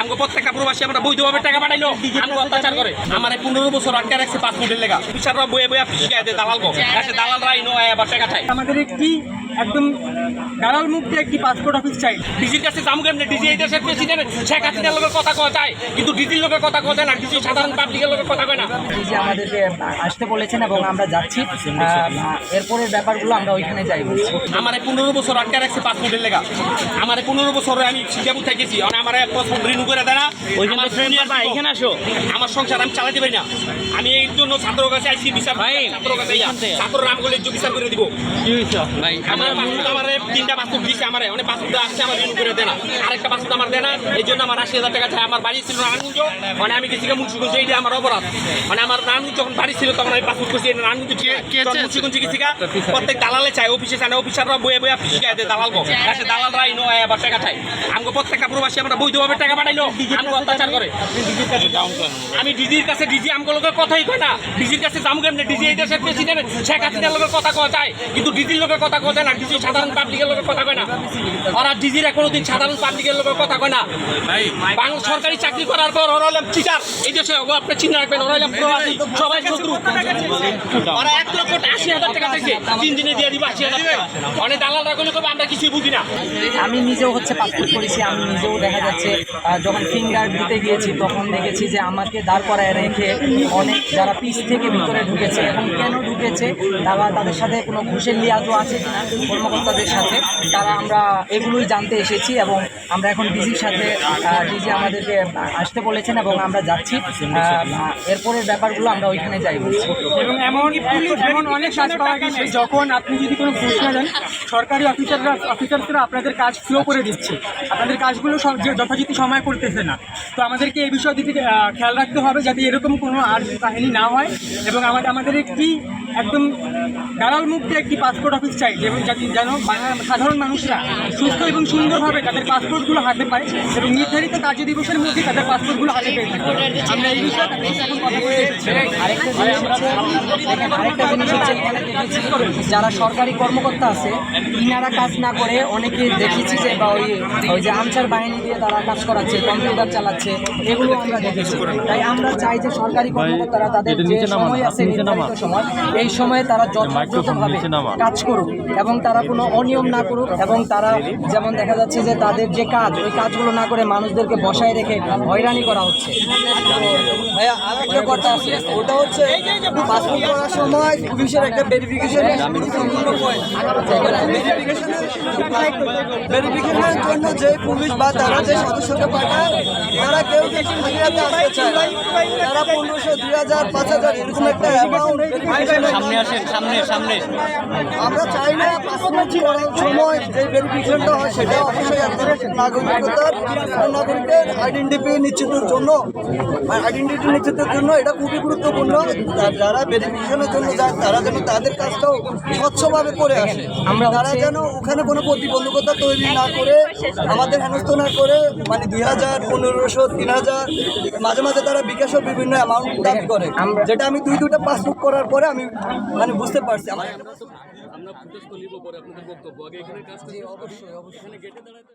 আমগো প্রত্যেকটা প্রবাসী আমরা বৈধভাবে টাকা পাঠাইলো। আমগো অত্যাচার করে। আমার পনেরো বছর আটকে রাখছে পাসপোর্টের লেগা। বিচাররা বয়ে বয়ে শিখাই দেয় দালাল গো এসে দালালরা ইনো আবার টাকা চাই আমাদের একটি একদম দালাল মুক্ত একটি পাসপোর্ট অফিস চাই। ডিজির কাছে জামু কেমনে? ডিজি এই দেশের প্রেসিডেন্ট শেখ হাসিনার লোকের কথা কওয়া যায় কিন্তু ডিজির লোকের কথা কওয়া যায় না? ডিজি সাধারণ পাবলিকের লোকের কথা কয় না? যে আমাদেরকে আসতে বলেছেন এবং আমরা যাচ্ছি এরপরের ব্যাপারগুলো আমরা ওইখানে যাই আমার পনেরো বছর আটকে রাখছে পাসপোর্টের লেগা। আমার পনেরো বছর আমি সিঙ্গাপুর থেকেছি আমার পাসপোর্ট রিনিউ করে দেয় না। এখানে আসো। আমার সংসার আমি চালাতে পারি না। আমি এই জন্য ছাত্র কাছে আইসি বিচার ভাই, ছাত্র কাছে ছাত্র নাম করলে বিচার করে দিব। ভাই আমার পাসপোর্ট আমার তিনটা পাসপোর্ট দিছে আমার। অনেক পাসপোর্ট আসছে আমার রিনিউ করে দেয় না আরেকটা পাসপোর্ট আমার দেয় এই জন্য আমার আশি হাজার টাকা চাই। আমার বাড়ি ছিল মানে আমি গেছি মুন্সিগঞ্জ এইটা আমার অপরাধ। মানে আমার যখন বাড়ি ছিল তখন আমি পাসপোর্ট করছি নারায়ণগঞ্জ মুন্সিগঞ্জ গেছি প্রত্যেক দালালে চাই অফিসে অফিসাররা বয়ে বয়ে দেয় দালাল দালালরা ইনো আবার টাকা চাই। আমগো প্রত্যেকটা প্রবাসী আমরা বৈধভাবে টাকা পাঠাইলো অত্যাচার করে। আমি ডিজির কাছে ডিজি আমগো লোকের কথাই কয় না। ডিজির কাছে কেমনে? ডিজি এই দেশের প্রেসিডেন্ট শেখ হাসিনার লোকের কথা কওয়া যায় কিন্তু ডিজির লোকের কথা কওয়া যায় না। ডিজি সাধারণ পাবলিকের লোকের কথা কয় না? ওরা ডিজির কোনোদিন সাধারণ পাবলিকের লোকের কথা কয় না। বাংলা সরকারি চাকরি করার পর ওরা হলাম চিটার এই দেশে আপনি চিন্তা রাখবেন ওরা হলাম প্রবাসী সবাই শত্রু। ওরা এক লক্ষ আশি হাজার টাকা চাইছে তিন দিনে দিয়ে দিব আশি হাজার টাকা। অনেক দালালরা কোনো কবে আমরা কিছুই বুঝি না। আমি নিজেও হচ্ছে পাসপোর্ট করেছি আমি নিজেও দেখা যাচ্ছে যখন ফিঙ্গার দিতে গিয়েছি তখন দেখেছি যে আমাকে দাঁড় করায় রেখে অনেক যারা পিস থেকে ভিতরে ঢুকেছে। এবং কেন ঢুকেছে? তারা তাদের সাথে কোনো ঘুষের লিয়াজও আছে কিনা? কর্মকর্তাদের সাথে। তারা আমরা এগুলোই জানতে এসেছি এবং আমরা এখন ডিজির সাথে ডিজি আমাদেরকে আসতে বলেছেন এবং আমরা যাচ্ছি। এরপরের ব্যাপারগুলো আমরা ওইখানে যাই এবং এমন এমন অনেক কাজ পাওয়া গেছে, যখন আপনি যদি কোনো ঘুষ না দেন সরকারি অফিসাররা, অফিসারসরা আপনাদের কাজ ফ্লো করে দিচ্ছে। আপনাদের কাজগুলো সব যথাযথ সময় করতেছে না। তো আমাদেরকে এই বিষয় দিকে খেয়াল রাখতে হবে যাতে এরকম কোনো আর কাহিনী না হয় এবং আমাদের আমাদের একটি একদম দালাল মুক্ত একটি পাসপোর্ট অফিস চাই এবং যেন সাধারণ মানুষরা সুস্থ এবং সুন্দরভাবে তাদের পাসপোর্টগুলো হাতে পায় এবং নির্ধারিত কার্য দিবসের মধ্যে তাদের পাসপোর্টগুলো হাতে পেয়ে থাকে। আমরা এই বিষয়ে। আরেকটা জিনিস আরেকটা জিনিস হচ্ছে এখানে দেখেছি যারা সরকারি কর্মকর্তা আছে ইনারা কাজ না করে অনেকে দেখেছি যে বা ওই ওই যে আনসার বাহিনী দিয়ে তারা কাজ করাচ্ছে কম্পিউটার চালাচ্ছে এগুলো আমরা দেখেছি। তাই আমরা চাই যে সরকারি কর্মকর্তারা তাদের যে সময় আছে নির্ধারিত সময় এই সময়ে তারা যথাযথভাবে কাজ করুক এবং তারা কোনো অনিয়ম না করুক এবং তারা যেমন দেখা যাচ্ছে যে তাদের যে কাজ ওই কাজগুলো না করে মানুষদেরকে বসায় রেখে হয়রানি করা হচ্ছে। ভাইয়া আর একটা কথা আছে। ওটা হচ্ছে পাসপোর্ট করার সময় পুলিশের একটা ভেরিফিকেশন ভেরিফিকেশনের জন্য যে পুলিশ বা তারা যে সদস্যকে পাঠায় তারা কেউ আসতে চায় তারা পনেরোশো দুই হাজার পাঁচ হাজার এরকম একটা অ্যামাউন্ট সামনে আসেন সামনে সামনে। আমরা চাই না পাসপোর্ট করার সময় যে ভেরিফিকেশনটা হয় সেটা অবশ্যই নাগরিকতার নাগরিকের আইডেন্টিটি নিশ্চিতের জন্য আইডেন্টিটি নিশ্চিতের জন্য এটা খুবই গুরুত্বপূর্ণ। যারা ভেরিফিকেশনের জন্য যায় তারা যেন তাদের কাজটাও স্বচ্ছভাবে করে আসে। আমরা তারা যেন ওখানে কোনো প্রতিবন্ধকতা তৈরি না করে আমাদের হেনস্থ না করে মানে দুই হাজার পনেরোশো তিন হাজার মাঝে মাঝে তারা বিকাশও বিভিন্ন অ্যামাউন্ট দাবি করে। যেটা আমি দুই দুটো পাসবুক করার পরে আমি মানে বুঝতে পারছি আমরা আমরা ফুটেজ তো নিব পরে আপনাদের বক্তব্য। আগে এখানে কাজ অবশ্যই অবশ্যই। গেটে দাঁড়াতে